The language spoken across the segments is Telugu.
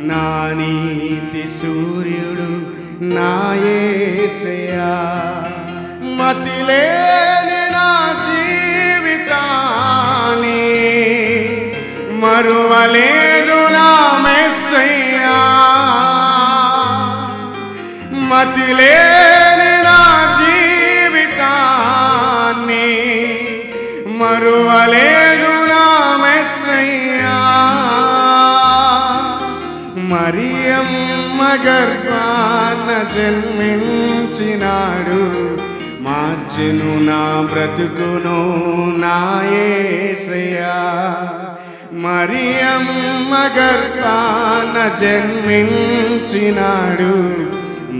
నా నీతి సూర్యుడు నాయసయా మతిలేని నా జీవితాన్ని మరువలేదు నా మెస్సయ్యా. మతిలేని నా జీవితాన్ని మరువలేదు మరియమ్మ గర్భాన జన్మించినాడు. మార్చెను నా బ్రతుకును నాయసయా మరియమ్మ గర్భాన జన్మించినాడు.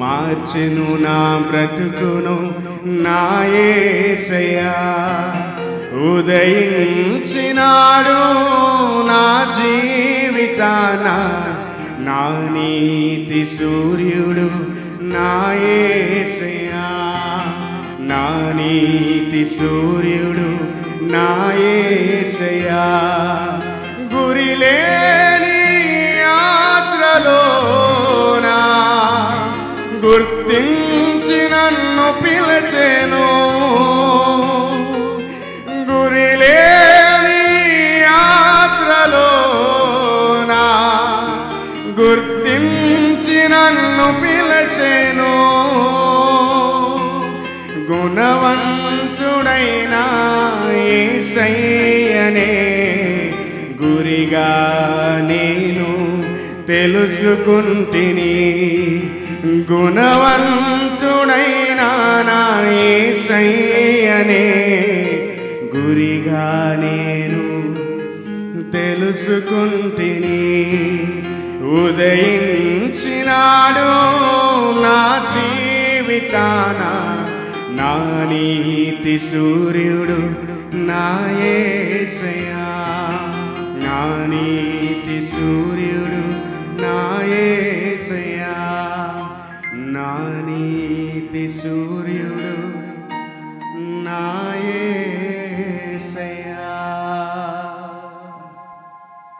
మార్చెను నా బ్రతుకును నాయసయా ఉదయించినాడు నా జీవితానా నా నీతి సూర్యుడు నాయసయా నా నీతి సూర్యుడు నాయసయా గురిలేని యాత్రలోనా గుర్తించి నన్ను పిలచెను. గుర్తించి నన్ను పిలచెను. గుణవంతుడైన ఏసయ్యనే. గురిగా నేను తెలుసుకుంటిని. గుణవంతుడైన నా ఏసయ్యనే. గురిగా నేను తెలుసుకుంటిని. ఉదయించినాడు నా జీవితాన. నా నీతి సూర్యుడు నాయసయా నా నీతి సూర్యుడు నాయసయా నా నీతి సూర్యుడు నాయసయా